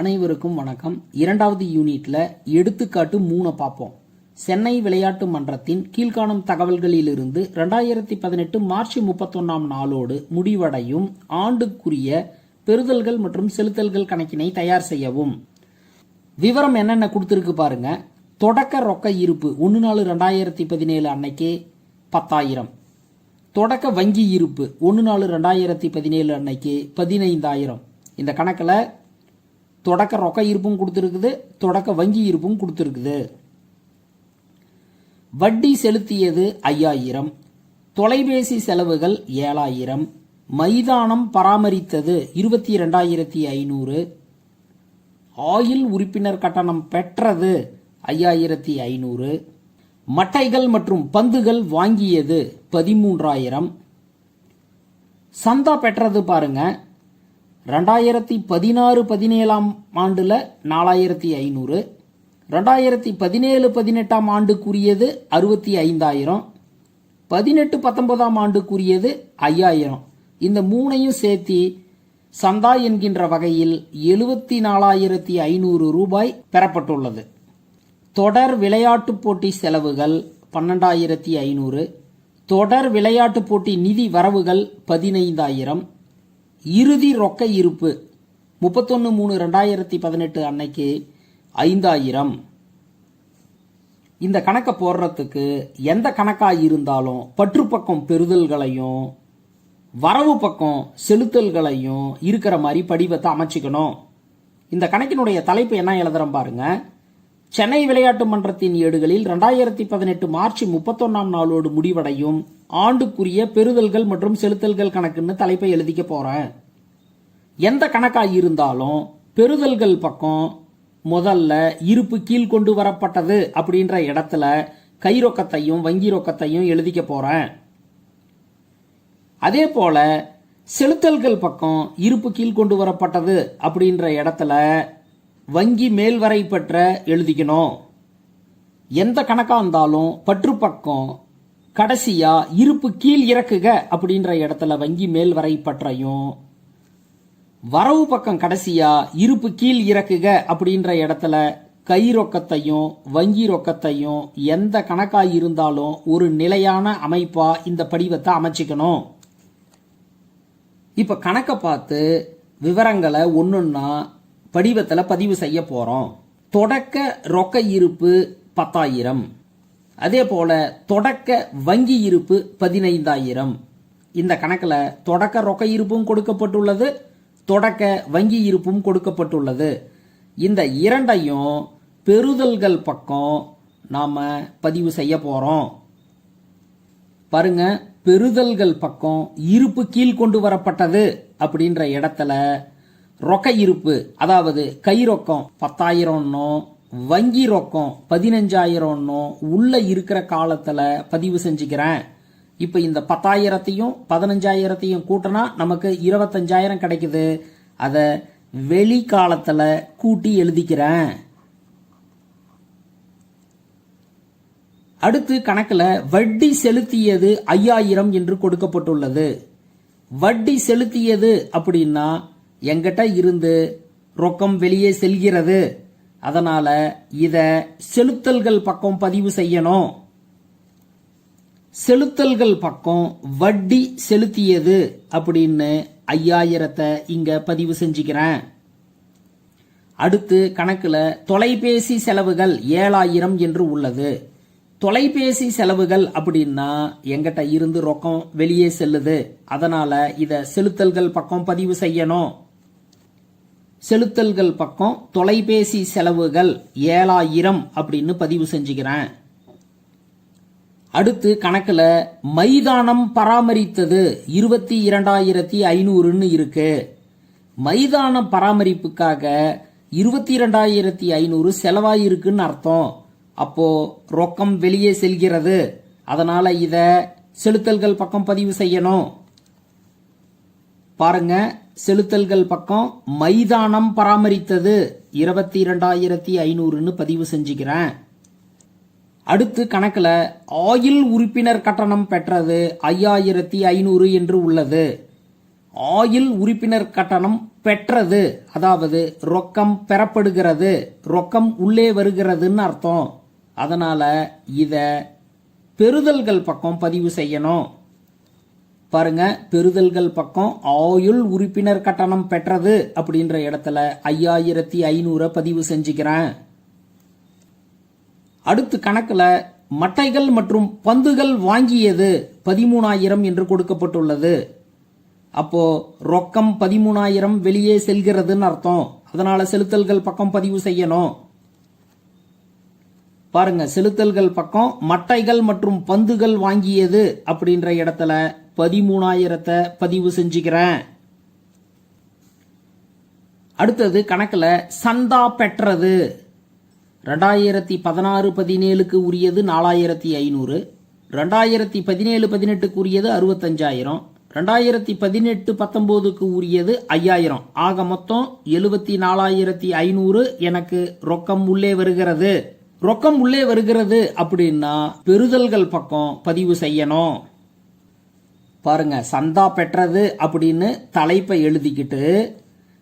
அனைவருக்கும் வணக்கம். இரண்டாவது யூனிட்ல எடுத்துக்காட்டு மூணை பார்ப்போம். சென்னை விளையாட்டு மன்றத்தின் கீழ்காணும் தகவல்களிலிருந்து ரெண்டாயிரத்தி பதினெட்டு மார்ச் முப்பத்தொன்னாம் நாளோடு முடிவடையும் ஆண்டுக்குரிய பெறுதல்கள் மற்றும் செலுத்தல்கள் கணக்கினை தயார் செய்யவும். விவரம் என்னென்ன கொடுத்துருக்கு பாருங்க. தொடக்க ரொக்க இருப்பு ஒன்று நாலு ரெண்டாயிரத்தி பதினேழு அன்னைக்கு பத்தாயிரம். தொடக்க வங்கி இருப்பு ஒன்று நாலு ரெண்டாயிரத்தி பதினேழு அன்னைக்கு பதினைந்தாயிரம். இந்த கணக்கில் தொடக்க ரொக்க இருப்பும் கொடுத்துருக்குது தொடக்க வங்கி இருப்பும் கொடுத்துருக்குது. வட்டி செலுத்தியது ஐயாயிரம் தொலைபேசி செலவுகள் ஏழாயிரம் மைதானம் பராமரித்தது இருபத்தி ரெண்டாயிரத்தி ஐநூறு ஆயில் உறுப்பினர் கட்டணம் பெற்றது ஐயாயிரத்தி ஐநூறு மட்டைகள் மற்றும் பந்துகள் வாங்கியது பதிமூன்றாயிரம். சந்தா பெற்றது பாருங்க ரெண்டாயிரத்தி பதினாறு பதினேழாம் ஆண்டில் நாலாயிரத்தி ஐநூறு. ரெண்டாயிரத்தி பதினேழு பதினெட்டாம் ஆண்டுக்குரியது அறுபத்தி ஐந்தாயிரம். பதினெட்டு பத்தொன்பதாம் ஆண்டுக்குரியது ஐயாயிரம். இந்த மூணையும் சேர்த்தி சந்தா என்கின்ற வகையில் எழுபத்தி நாலாயிரத்தி ஐநூறு ரூபாய் பெறப்பட்டுள்ளது. தொடர் விளையாட்டுப் போட்டி செலவுகள் பன்னெண்டாயிரத்தி ஐநூறு. தொடர் விளையாட்டுப் போட்டி நிதி வரவுகள் பதினைந்தாயிரம். இறுதி ரொக்க இருப்பு. முப்பத்தொன்று மூணு ரெண்டாயிரத்தி பதினெட்டு அன்னைக்கு ஐந்தாயிரம். இந்த கணக்கை போடுறதுக்கு எந்த கணக்காக இருந்தாலும் பற்று பக்கம் பெறுதல்களையும் வரவு பக்கம் செலுத்தல்களையும் இருக்கிற மாதிரி படிவத்தை அமைச்சிக்கணும். இந்த கணக்கினுடைய தலைப்பு என்ன எழுதுறோம் பாருங்க. சென்னை விளையாட்டு மன்றத்தின் ஏடுகளில் ரெண்டாயிரத்தி பதினெட்டு மார்ச் முப்பத்தொன்னாம் நாளோடு முடிவடையும். ஆண்டுக்குரிய பெறுதல்கள் மற்றும் செலுத்தல்கள் கணக்குன்னு தலைப்பை எழுதிக்க போறேன் எந்த கணக்காக இருந்தாலும் பெறுதல்கள் பக்கம் முதல்ல இருப்பு கீழ் கொண்டு வரப்பட்டது அப்படின்ற இடத்துல கை ரொக்கத்தையும் வங்கி ரொக்கத்தையும் எழுதிக்க போறேன் அதே போல செலுத்தல்கள் பக்கம் இருப்பு கீழ் கொண்டு வரப்பட்டது அப்படின்ற இடத்துல வங்கி மேல்வரை பெற்ற எழுதிக்கணும். எந்த கணக்காக இருந்தாலும் பற்று பக்கம் கடைசியா இருப்பு கீழ் இறக்குக அப்படின்ற இடத்துல வங்கி மேல் வரை பற்றையும். வரவு பக்கம் கடைசியா இருப்பு கீழ் இறக்குக அப்படின்ற இடத்துல கை ரொக்கத்தையும் வங்கி ரொக்கத்தையும் எந்த கணக்காக இருந்தாலும் ஒரு நிலையான அமைப்பா இந்த படிவத்தை அமைச்சுக்கணும். இப்ப கணக்கை பார்த்து விவரங்களை ஒன்னொன்னா படிவத்தில் பதிவு செய்ய போறோம். தொடக்க ரொக்க இருப்பு பத்தாயிரம். அதே போல தொடக்க வங்கி இருப்பு பதினைந்தாயிரம். இந்த கணக்கில் தொடக்க ரொக்க இருப்பும் கொடுக்கப்பட்டுள்ளது தொடக்க வங்கி இருப்பும் கொடுக்கப்பட்டுள்ளது. இந்த இரண்டையும் பெறுதல்கள் பக்கம் நாம் பதிவு செய்ய போகிறோம் பாருங்க பெறுதல்கள் பக்கம் இருப்பு கீழ் கொண்டு வரப்பட்டது அப்படின்ற இடத்துல ரொக்க இருப்பு அதாவது கை ரொக்கம் பத்தாயிரம்னும் வங்கி ரொக்கம் பதினஞ்சாயிரம்னோ உள்ள இருக்கிற காலத்துல பதிவு செஞ்சுக்கிறேன். இப்ப இந்த பத்தாயிரத்தையும் பதினஞ்சாயிரத்தையும் கூட்டினா நமக்கு இருபத்தஞ்சாயிரம் கிடைக்குது. அத வெளி காலத்துல கூட்டி எழுதிக்கிறேன். அடுத்து கணக்குல வட்டி செலுத்தியது ஐயாயிரம் என்று கொடுக்கப்பட்டுள்ளது. வட்டி செலுத்தியது அப்படின்னா எங்கிட்ட இருந்து ரொக்கம் வெளியே செல்கிறது. அதனால இத செலுத்தல்கள் பக்கம் பதிவு செய்யணும். செலுத்தல்கள் பக்கம் வட்டி செலுத்தியது அப்படின்னு ஐயாயிரத்தை இங்க பதிவு செஞ்சுக்கிறேன். அடுத்து கணக்குல தொலைபேசி செலவுகள் ஏழாயிரம் என்று உள்ளது. தொலைபேசி செலவுகள் அப்படின்னா எங்கிட்ட இருந்து ரொக்கம் வெளியே செல்லுது. அதனால இத செலுத்தல்கள் பக்கம் பதிவு செய்யணும். செலுத்தல்கள் பக்கம் தொலைபேசி செலவுகள் ஏழாயிரம் அப்படின்னு பதிவு செஞ்சுக்கிறேன். அடுத்து கணக்கில் மைதானம் பராமரித்தது இருபத்தி இரண்டாயிரத்தி ஐநூறுன்னு இருக்கு. மைதான பராமரிப்புக்காக இருபத்தி இரண்டாயிரத்தி ஐநூறு செலவாயிருக்குன்னு அர்த்தம். அப்போ ரொக்கம் வெளியே செல்கிறது. அதனால இதை செலுத்தல்கள் பக்கம் பதிவு செய்யணும். பாருங்க செலுத்தல்கள் பக்கம் மைதானம் பராமரித்தது. இருபத்தி இரண்டாயிரத்தி ஐநூறுன்னு பதிவு செஞ்சுக்கிறேன். அடுத்து கணக்கில் ஆயில் உறுப்பினர் கட்டணம் பெற்றது ஐயாயிரத்தி ஐநூறு என்று உள்ளது. ஆயில் உறுப்பினர் கட்டணம் பெற்றது. அதாவது ரொக்கம் பெறப்படுகிறது. ரொக்கம் உள்ளே வருகிறதுன்னு அர்த்தம். அதனால இதை பெறுதல்கள் பக்கம் பதிவு செய்யணும். பாருங்க பெறுதல்கள் பக்கம் ஆயுள் உறுப்பினர் கட்டணம் பெற்றது அப்படின்ற இடத்துல ஐயாயிரத்தி ஐநூறை பதிவு செஞ்சுக்கிறேன். அடுத்து கணக்குல மட்டைகள் மற்றும் பந்துகள் வாங்கியது பதிமூணாயிரம் என்று கொடுக்கப்பட்டுள்ளது. அப்போ ரொக்கம் பதிமூணாயிரம் வெளியே செல்கிறதுன்னு அர்த்தம். அதனால செலுத்தல்கள் பக்கம் பதிவு செய்யணும். பாருங்க செலுத்தல்கள் பக்கம் மட்டைகள் மற்றும் பந்துகள் வாங்கியது அப்படின்ற இடத்துல பதிமூணாயிரத்தை பதிவு செஞ்சுக்கிறேன். அடுத்தது கணக்கில் சந்தா பெற்றது. ரெண்டாயிரத்தி பதினாறு பதினேழுக்கு உரியது நாலாயிரத்தி ஐநூறு. ரெண்டாயிரத்தி பதினேழு பதினெட்டுக்கு உரியது அறுபத்தஞ்சாயிரம். ரெண்டாயிரத்தி பதினெட்டு பத்தொம்போதுக்கு உரியது ஐயாயிரம். ஆக மொத்தம் எழுபத்தி நாலாயிரத்தி ஐநூறு எனக்கு ரொக்கம் உள்ளே வருகிறது. ரொக்கம் உள்ளே வருகிறது அப்படின்னா பெறுதல்கள் பக்கம் பதிவு செய்யணும். பாருங்க சந்தா பெற்றது அப்படின்னு தலைப்பை எழுதிக்கிட்டு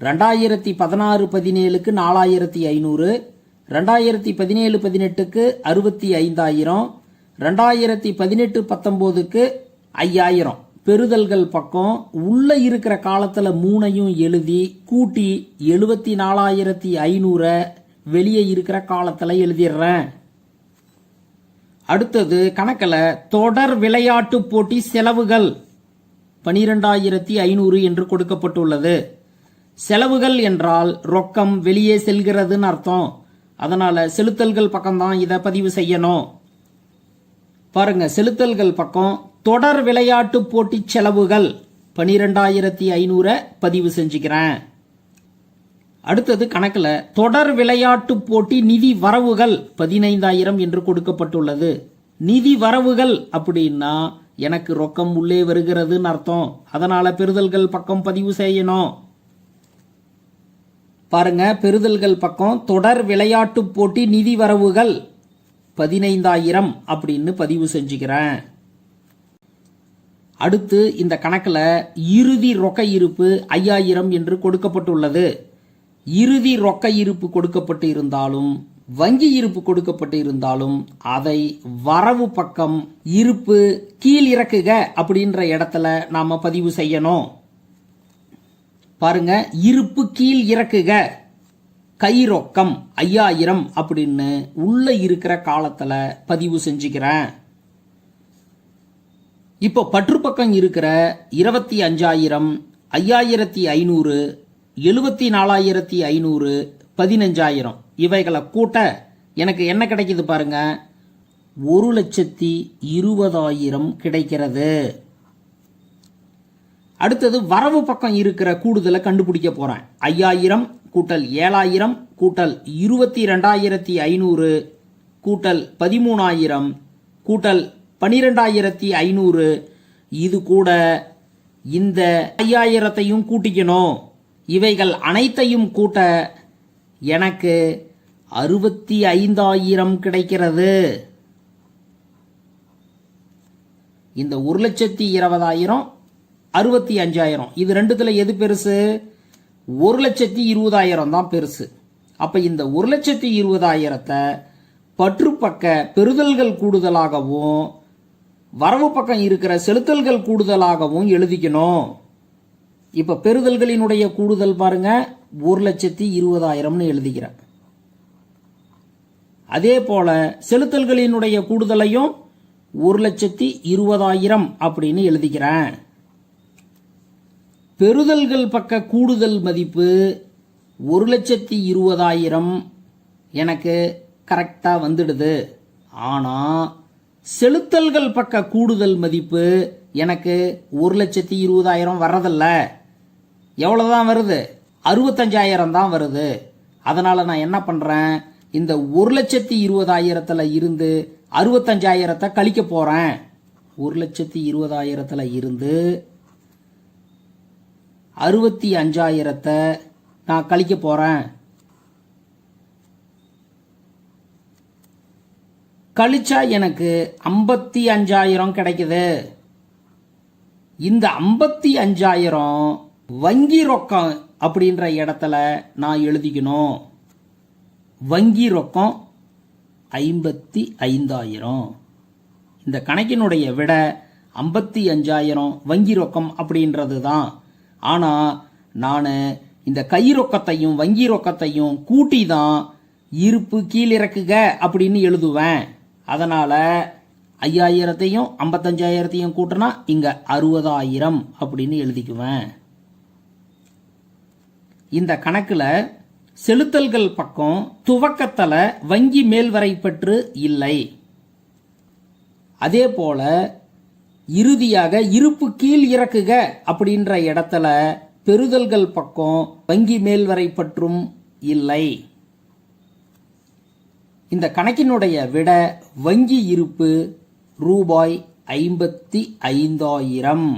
ரெண்டாயிரத்தி பதினாறு பதினேழுக்கு நாலாயிரத்தி ஐநூறு ரெண்டாயிரத்தி பதினேழு பதினெட்டுக்கு அறுபத்தி ஐந்தாயிரம் ரெண்டாயிரத்தி பதினெட்டு பத்தொம்போதுக்கு ஐயாயிரம். பெறுதல்கள் பக்கம் உள்ள இருக்கிற காலத்துல மூணையும் எழுதி கூட்டி எழுபத்தி நாலாயிரத்தி ஐநூறை வெளியே இருக்கிற காலத்துல எழுதிடுறேன். அடுத்தது கணக்கில் தொடர் விளையாட்டு போட்டி செலவுகள். பனிரெண்டாயிரத்தி ஐநூறு என்று கொடுக்கப்பட்டுள்ளது. செலவுகள் என்றால் ரொக்கம் வெளியே செல்கிறதுன்னு அர்த்தம். அதனால செலுத்தல்கள் பக்கம்தான் இதை பதிவு செய்யணும். பாருங்க செலுத்தல்கள் பக்கம் தொடர் விளையாட்டு போட்டி செலவுகள் பனிரெண்டாயிரத்தி ஐநூறை பதிவு செஞ்சுக்கிறேன். அடுத்தது கணக்கில் தொடர் விளையாட்டு போட்டி நிதி வரவுகள் பதினைந்தாயிரம் என்று கொடுக்கப்பட்டுள்ளது. நிதி வரவுகள் அப்படின்னா எனக்கு ரொக்கம் உள்ளே வருகிறதுன்னு அர்த்தம். அதனால பெறுதல்கள் பக்கம் பதிவு செய்யணும். பாருங்க பெறுதல்கள் பக்கம் தொடர் விளையாட்டு போட்டி நிதி வரவுகள் பதினைந்தாயிரம் அப்படின்னு பதிவு செஞ்சுக்கிறேன். அடுத்து இந்த கணக்கில் இறுதி ரொக்க இருப்பு ஐயாயிரம் என்று கொடுக்கப்பட்டுள்ளது. இறுதி ரொக்க இருப்பு கொடுக்கப்பட்டு இருந்தாலும் வங்கி இருப்பு கொடுக்கப்பட்டு இருந்தாலும் அதை வரவு பக்கம் இருப்பு கீழ் இறக்குக அப்படின்ற இடத்துல நாம பதிவு செய்யணும். பாருங்க இருப்பு கீழ் இறக்குக. கை ரொக்கம் ஐயாயிரம் அப்படின்னு உள்ள இருக்கிற காலத்துல பதிவு செஞ்சுக்கிறேன். இப்போ பற்று பக்கம் இருக்கிற இருபத்தி அஞ்சாயிரம் ஐயாயிரத்தி ஐநூறு எழுபத்தி நாலாயிரத்தி ஐநூறு பதினஞ்சாயிரம். இவைகளை கூட்ட எனக்கு என்ன கிடைக்குது பாருங்க. ஒரு லட்சத்தி இருபதாயிரம் கிடைக்கிறது. அடுத்தது வரவு பக்கம் இருக்கிற கூடுதலை கண்டுபிடிக்க போறேன். ஐயாயிரம் கூட்டல் ஏழாயிரம் கூட்டல் இருபத்தி ரெண்டாயிரத்தி ஐநூறு கூட்டல் பதிமூணாயிரம் கூட்டல் பனிரெண்டாயிரத்தி ஐநூறு. இது கூட இந்த ஐயாயிரத்தையும் கூட்டிக்கணும். இவைகள் அனைத்தையும் கூட்ட எனக்கு அறுபத்தி ஐந்தாயிரம் கிடைக்கிறது. இந்த ஒரு லட்சத்தி இருபதாயிரம் அறுபத்தி அஞ்சாயிரம். இது ரெண்டுத்தில் எது பெருசு? ஒரு லட்சத்தி இருபதாயிரம் தான் பெருசு. அப்போ இந்த ஒரு லட்சத்தி இருபதாயிரத்தை பற்றுப்பக்க பெறுதல்கள் கூடுதலாகவும் வரவு பக்கம் இருக்கிற செலுத்தல்கள் கூடுதலாகவும் எழுதிக்கணும். இப்போ பெறுதல்களினுடைய கூடுதல் பாருங்கள் ஒரு லட்சத்தி இருபதாயிரம்னு எழுதிக்கிறேன் அதே போல செலுத்தல்களினுடைய கூடுதலையும் ஒரு லட்சத்தி இருபதாயிரம் அப்படின்னு எழுதிக்கிறேன் பெறுதல்கள் பக்க கூடுதல் மதிப்பு ஒரு லட்சத்தி இருபதாயிரம் எனக்கு கரெக்டாக வந்துடுது. ஆனால் செலுத்தல்கள் பக்க கூடுதல் மதிப்பு எனக்கு ஒரு லட்சத்தி இருபதாயிரம் வர்றதில்ல. எவ்வளோதான் வருது? அறுபத்தஞ்சாயிரம் தான் வருது. அதனால் நான் என்ன பண்ணுறேன் இந்த ஒரு லட்சத்தி இருபதாயிரத்தில் இருந்து அறுபத்தஞ்சாயிரத்தை கழிக்க போகிறேன் ஒரு லட்சத்தி இருபதாயிரத்தில் இருந்து அறுபத்தி அஞ்சாயிரத்தை நான் கழிக்க போகிறேன் கழிச்சா எனக்கு ஐம்பத்தி அஞ்சாயிரம் கிடைக்குது. இந்த ஐம்பத்தி அஞ்சாயிரம் வங்கி ரொக்கம் அப்படின்ற இடத்துல நான் எழுதிக்கணும். வங்கி ரொக்கம் ஐம்பத்தி ஐந்தாயிரம். இந்த கணக்கினுடைய விட ஐம்பத்தி அஞ்சாயிரம் வங்கி ரொக்கம் அப்படின்றது தான். ஆனால் நான் இந்த கை ரொக்கத்தையும் வங்கி ரொக்கத்தையும் கூட்டி தான் இருப்பு கீழிறக்குக அப்படின்னு எழுதுவேன். அதனால் ஐயாயிரத்தையும் ஐம்பத்தஞ்சாயிரத்தையும் கூட்டினா இங்கே அறுபதாயிரம் அப்படின்னு எழுதிக்குவேன். இந்த கணக்கில் செலுத்தல்கள் பக்கம் துவக்கத்தில் வங்கி மேல்வரை பெற்று இல்லை. அதே போல இறுதியாக இருப்பு கீழ் இறக்குக அப்படின்ற இடத்துல பெறுதல்கள் பக்கம் வங்கி மேல்வரை பற்றும் இல்லை. இந்த கணக்கினுடைய விட வங்கி இருப்பு ரூபாய் ஐம்பத்தி ஐந்தாயிரம்.